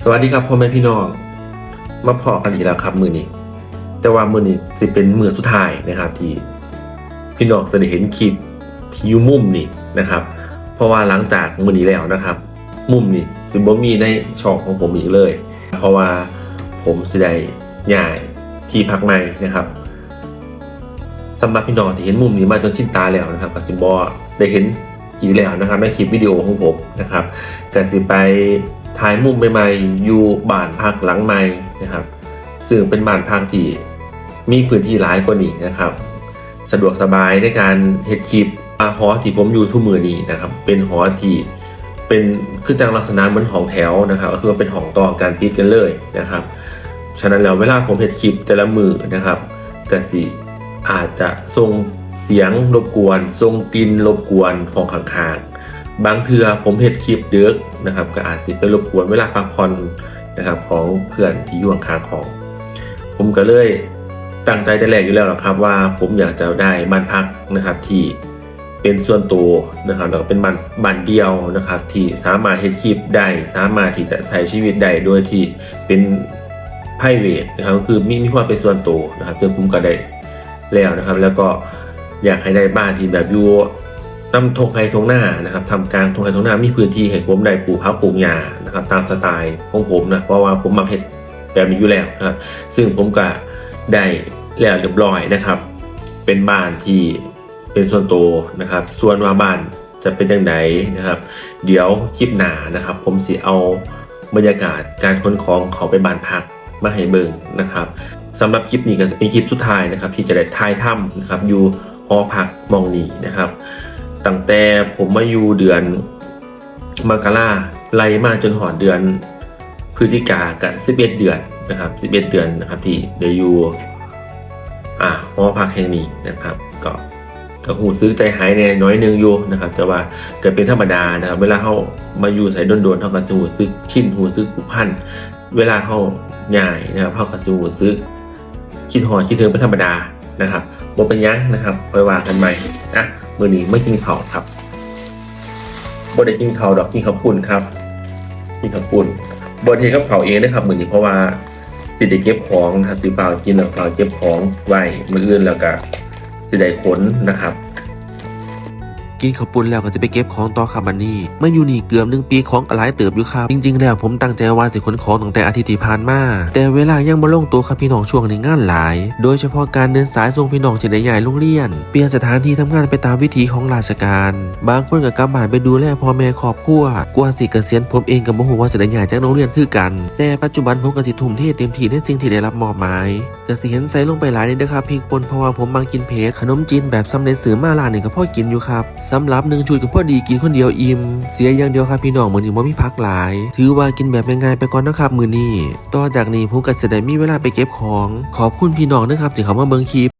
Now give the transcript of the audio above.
สวัสดีครับพ่อแม่พี่น้อง มาพอกันอีกแล้วครับ มือนี้ แต่ว่ามือนี้สิเป็นมือสุดท้ายนะครับ ที่พี่น้องจะได้เห็นคลิปที่อยู่มุมนี่นะครับ เพราะว่าหลังจากมือนี้แล้วนะครับ มุมนี่สิบ่มีในช่องของผมอีกเลย เพราะว่าผมสิได้ย้ายที่พักใหม่นะครับสำหรับพี่น้องที่เห็นมุมนี้มาจนชินตาแล้วนะครับก็สิบ่ได้เห็นอีกแล้วนะครับในคลิปวิดีโอของผมนะครับก็สิไป ถ่ายมุมใหม่ๆอยู่บ้านพักหลังใหม่นะครับ ซึ่งเป็นบ้านพักที่มีพื้นที่หลายกว่านี้นะครับ สะดวกสบายในการเฮ็ดคลิปอาหอที่ผมอยู่ทุกมือนี้นะครับ เป็นหอที่เป็นคือจังลักษณะเหมือนหองแถวนะครับก็คือเป็นหองต่อการติดกันเลยนะครับ ฉะนั้นแล้วเวลาผมเฮ็ดคลิปแต่ละมือนะครับกสิอาจจะส่งเสียงรบกวนส่งกลิ่นรบกวนของข้างๆ บางเทือผมเฮ็ดคลิปเดึกนะครับก็อาจสิไปรบกวนเวลาพักผ่อนนะครับของเพื่อนที่อยู่ข้างของ ผมก็เลยตั้งใจแต่แรกอยู่แล้วล่ะครับว่าผมอยากจะได้บ้านพักนะครับที่เป็นส่วนตัวนะครับแล้วก็เป็นบ้านบ้านเดียวนะครับ ที่สามารถเฮ็ดคลิปได้สามารถที่จะใช้ชีวิตได้โดยที่เป็นไพรเวทนะครับก็คือมีมีความเป็นส่วนตัวนะครับซึ่งผมก็ได้แล้วนะครับ แล้วก็อยากให้ได้บ้านที่แบบอยู่ นำทงไฮทงหน้านะครับทำกางทงไฮทงหน้ามีพื้นที่ให้ผมได้ปลูกพักปลูกหญ้านะครับตามสไตล์ของผมนะเพราะว่าผมมักเห็ดแบบนี้อยู่แล้วนะครับซึ่งผมก็ได้แล้วเรียบร้อยนะครับ เป็นบ้านที่เป็นส่วนตัวนะครับ ส่วนว่าบ้านจะเป็นจังไดนะครับ เดี๋ยวคลิปหน้านะครับ ผมสิเอาบรรยากาศการขนของเขาไปบ้านพักมาให้เบิ่งนะครับสำหรับคลิปนี้ก็จะเป็นคลิปสุดท้ายนะครับ ที่จะได้ทายถ้ำนะครับอยู่หอพักมองนีนะครับ ตั้งแต่ผมมาอยู่เดือนมกราไล่มาจนหอดเดือนพฤศจิกากับ11เดือนนะครับ11เดือนนะครับที่ได้อยู่อ่าหอพักแห่งนี้นะครับ ก็ก็หูซื้อใจหายในน้อยนึงอยู่นะครับ แต่ว่าก็เป็นธรรมดานะครับ เวลาเขามาอยู่ใส่โดนๆเท่ากับจะหูซึกชินหูซึกผูกพันเวลาเขาง่ายนะครับเขากับสูซื้อคิดหอคิดถึงเป็นธรรมดา นะครับบนเป็นยังนะครับค่อยว่ากันใหม่นะมือนี้ไม่กินเขาครับบนได้กินเขาดอกกินข้าวปุ่นครับกินข้าวปุ่นบนเทกับเขาเองนะครับมือนี้เพราะว่าสิได้เก็บของนะครับสิเปล่ากินแล้วเปล่าเก็บของไว้มืออื่นแล้วก็สิได้ขนนะครับ กินข้าวปุ้นแล้วก็จะไปเก็บของต่อครับบันนี้มาอยู่นี่เกือบหนึ่งปีของหลายเติบอยู่ครับ จริง ๆ แล้วผมตั้งใจว่าสิขนของตั้งแต่อาทิตย์ที่ผ่านมาแต่เวลายังบ่ลงตัวครับพี่น้องช่วงนี้งานหลาย โดยเฉพาะการเดินสายส่งพี่น้องที่ได้ใหญ่โรงเรียน เปลี่ยนสถานที่ทำงานไปตามวิถีของราชการ บางคนก็กลับบ้านไปดูแลพ่อแม่ครอบครัวกว่าสิเกษียณผมเองก็บ่ฮู้ว่าสิได้ใหญ่จากโรงเรียนคือกัน แต่ปัจจุบันผมก็สิทุ่มเทเต็มที่ในสิ่งที่ได้รับมอบหมายก็สิเห็นใส่ลงไปหลายนี่เด้อครับพริกป่นเพราะว่าผมมักกินเผ็ดขนมจีนแบบสำเร็จสื่อมาร้านนี่ก็พอกินอยู่ครับสำหรับหนึ่งชุดกับพ่อดีกินคนเดียวอิ่มเสียอย่างเดียวครับพี่น้องเหมื้อนี้บ่มีพักหลาย ถือว่ากินแบบง่ายๆไปก่อนนะครับมือนี้ต่อจากนี้ผมก็สิได้มีเวลาไปเก็บของ ขอบคุณพี่น้องนะครับที่เข้ามาเบิ่งคลิป